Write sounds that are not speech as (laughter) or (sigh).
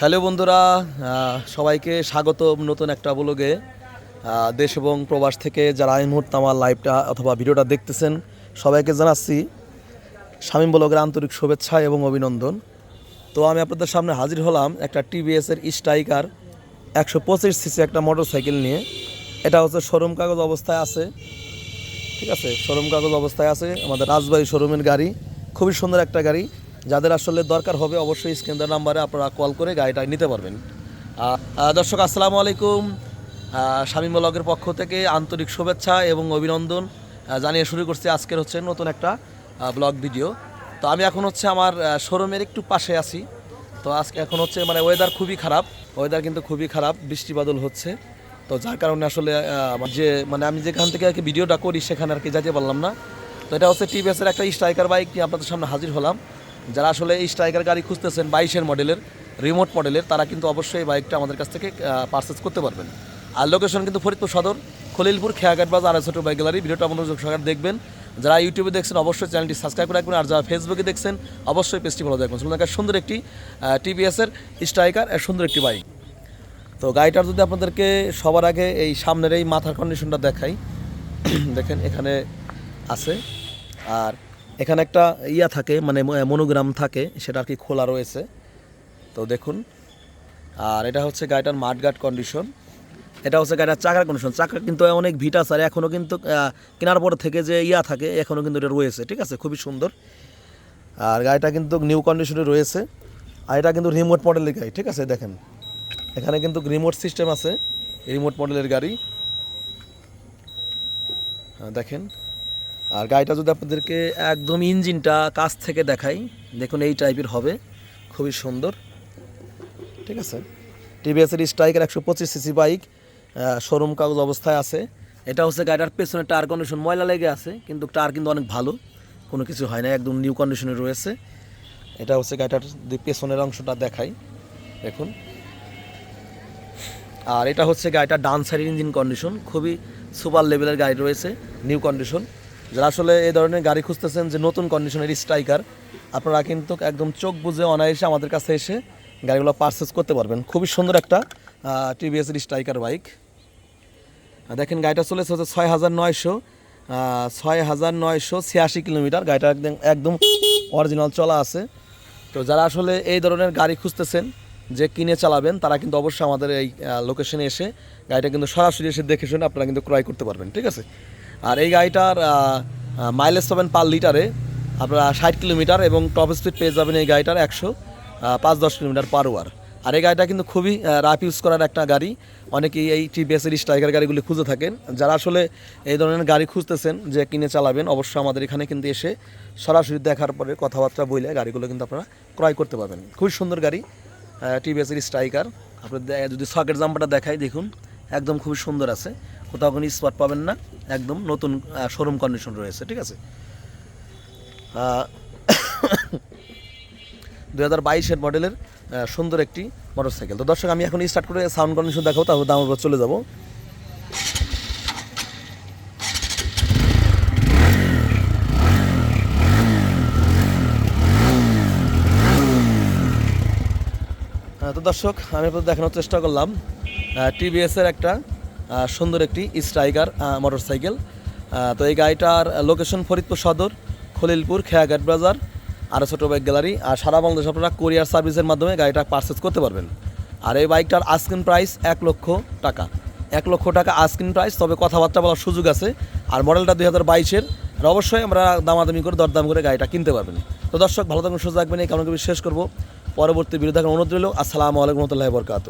Hello বন্ধুরা সবাইকে স্বাগত নতুন একটা ব্লগে দেশ এবং প্রবাস থেকে যারা এই মুহূর্তে আমার লাইভটা অথবা ভিডিওটা দেখতেছেন, সবাইকে জানাচ্ছি শামীম ব্লগের আন্তরিক শুভেচ্ছা এবং অভিনন্দন। তো আমি আপনাদের সামনে হাজির হলাম একটা টিভিএসের স্ট্রাইকার একশো পঁচিশ সিসি একটা মোটরসাইকেল নিয়ে। এটা হচ্ছে শোরুম কাগজ অবস্থায় আছে। ঠিক আছে? শোরুম কাগজ অবস্থায় আছে। আমাদের রাজবাড়ি শোরুমের গাড়ি। খুবই সুন্দর একটা গাড়ি। যাদের আসলে দরকার হবে অবশ্যই স্ক্রিনের নাম্বারে আপনারা কল করে গাড়িটা নিতে পারবেন। দর্শক, আসসালামু আলাইকুম। শামীম ব্লগের পক্ষ থেকে আন্তরিক শুভেচ্ছা এবং অভিনন্দন জানিয়ে শুরু করছি আজকের হচ্ছে নতুন একটা ব্লগ ভিডিও। তো আমি এখন হচ্ছে আমার শোরুমের একটু পাশে আছি। তো আজকে এখন হচ্ছে মানে ওয়েদার খুবই খারাপ ওয়েদার কিন্তু খুবই খারাপ, বৃষ্টি বাদল হচ্ছে। তো যার কারণে আসলে যে মানে আমি যেখান থেকে আর কি ভিডিওটা করি সেখানে আর কি যেতে পারলাম না। তো এটা হচ্ছে টিভিএসের একটা স্ট্রাইকার বাইক নিয়ে আপনাদের সামনে হাজির হলাম। যারা আসলে এই স্ট্রাইকার গাড়ি খুঁজতেছেন বাইশের মডেলের, রিমোট মডেলের, তারা কিন্তু অবশ্যই এই বাইকটা আমাদের কাছ থেকে পারচেস করতে পারবেন। আর লোকেশন কিন্তু ফরিদপুর সদর, খলিলপুর খেয়াঘাট বাজার আড়াই ছোট বাইক গ্যালারি, ভিডিওটা মনোযোগ সহকারে দেখবেন। যারা ইউটিউবে দেখছেন, অবশ্যই চ্যানেলটি সাবস্ক্রাইব করে রাখবেন, আর যারা ফেসবুকে দেখছেন, অবশ্যই পেজটি ফলো দেখবেন। সুন্দর একটা সুন্দর একটি টিভিএসের স্ট্রাইকার সুন্দর একটি বাইক। তো গাড়িটার যদি আপনাদেরকে সবার আগে এই সামনের এই মাথার কন্ডিশনটা দেখাই, (clears throat) দেখেন এখানে আছে, আর এখানে একটা ইয়া থাকে মানে মনোগ্রাম থাকে, সেটা আর কি খোলা রয়েছে। তো দেখুন, আর এটা হচ্ছে গাড়িটার মাঠগাট কন্ডিশন এটা হচ্ছে গাড়িটার চাকার কন্ডিশন চাকা কিন্তু অনেক ভিটা আর এখনও কিন্তু কেনার পর থেকে যে ইয়া থাকে এখনও কিন্তু এটা রয়েছে, ঠিক আছে? খুবই সুন্দর। আর গাড়িটা কিন্তু নিউ কন্ডিশনে রয়েছে। আর এটা কিন্তু রিমোট মডেলের গাড়ি, ঠিক আছে? দেখেন, এখানে কিন্তু রিমোট সিস্টেম আছে রিমোট মডেলের গাড়ি। দেখেন আর গাড়িটা যদি আপনাদেরকে একদম ইঞ্জিনটা কাছ থেকে দেখাই, দেখুন এই টাইপের হবে, খুবই সুন্দর। ঠিক আছে? টিভিএসের স্ট্রাইকার একশো পঁচিশ সিসি বাইক শোরুম কাগজ অবস্থায় আছে। এটা হচ্ছে গাড়িটার পেছনে টায়ার কন্ডিশন ময়লা লেগে আছে, কিন্তু টায়ার কিন্তু অনেক ভালো, কোনো কিছু হয় না, একদম নিউ কন্ডিশনে রয়েছে। এটা হচ্ছে গাড়িটার পেছনের অংশটা দেখাই, দেখুন। আর এটা হচ্ছে গাড়িটা ডান সাইড ইঞ্জিন কন্ডিশন খুবই সুপার লেভেলের গাড়ি রয়েছে নিউ কন্ডিশন যারা আসলে এই ধরনের গাড়ি খুঁজতেছেন যে নতুন কন্ডিশনের স্ট্রাইকার, আপনারা কিন্তু একদম চোখ বুঝে অনায়াসে আমাদের কাছে এসে গাড়িগুলো পারচেস করতে পারবেন। খুবই সুন্দর একটা টিভিএসের স্ট্রাইকার বাইক। দেখেন গাড়িটা চলেছে হচ্ছে ছয় হাজার নয়শো ছয় হাজার নয়শো ছিয়াশি কিলোমিটার। গাড়িটা একদম একদম অরিজিনাল চলা আছে। তো যারা আসলে এই ধরনের গাড়ি খুঁজতেছেন, যে কিনে চালাবেন, তারা কিন্তু অবশ্যই আমাদের এই লোকেশনে এসে গাড়িটা কিন্তু সরাসরি এসে দেখে শুনে আপনারা কিন্তু ক্রয় করতে পারবেন, ঠিক আছে? আর এই গাড়িটার মাইলেজ পাবেন পার লিটারে, আপনারা ষাট কিলোমিটার এবং টপ স্পিড পেয়ে যাবেন এই গাড়িটার একশো পাঁচ দশ কিলোমিটার পার ওয়ার আর এই গাড়িটা কিন্তু খুবই রাফ ইউজ করার একটা গাড়ি। অনেকেই এই টিভিএসের স্ট্রাইকার গাড়িগুলি খুঁজে থাকেন। যারা আসলে এই ধরনের গাড়ি খুঁজতেছেন যে কিনে চালাবেন অবশ্যই আমাদের এখানে কিন্তু এসে সরাসরি দেখার পরে কথাবার্তা বইলে গাড়িগুলো কিন্তু আপনারা ক্রয় করতে পারবেন। খুবই সুন্দর গাড়ি টিভিএসের স্ট্রাইকার আপনার যদি সকেট জাম্পারটা দেখাই, দেখুন, একদম খুবই সুন্দর আছে। কোথাও কোনো স্পট পাবেন না। একদম নতুন শোরুম কন্ডিশন রয়েছে, ঠিক আছে? (coughs) দু হাজার বাইশের মডেলের সুন্দর একটি মোটরসাইকেল তো দর্শক, আমি এখন স্টার্ট করে সাউন্ড কন্ডিশন দেখাবো তারপর দামের উপর চলে যাব। তো দর্শক, আমি দেখানোর চেষ্টা করলাম টিভিএসের একটা সুন্দর একটি স্ট্রাইকার মোটরসাইকেল। আহ, তো এই গাড়িটার লোকেশন ফরিদপুর সদর খলিলপুর খেয়াঘাট বাজার আর ছোটো বাইক গ্যালারি আর সারা বাংলাদেশ আপনারা কোরিয়ার সার্ভিসের মাধ্যমে গাড়িটা পারচেস করতে পারবেন। আর এই বাইকটার আস্কিন প্রাইস এক লক্ষ টাকা। এক লক্ষ টাকা আস্কিন প্রাইস তবে কথাবার্তা বলার সুযোগ আছে। আর মডেলটা দুই হাজার বাইশের আর অবশ্যই আমরা দামাদামি করে দরদাম করে গাড়িটা কিনতে পারবেন। তো দর্শক ভালো থাকবেন সুযোগ রাখবেন এই কারণে শেষ করব। পরবর্তী বিরোধী অনুরোধ রইল। আসসালামু আলাইকুম রহমতুল্লাহ বরকাত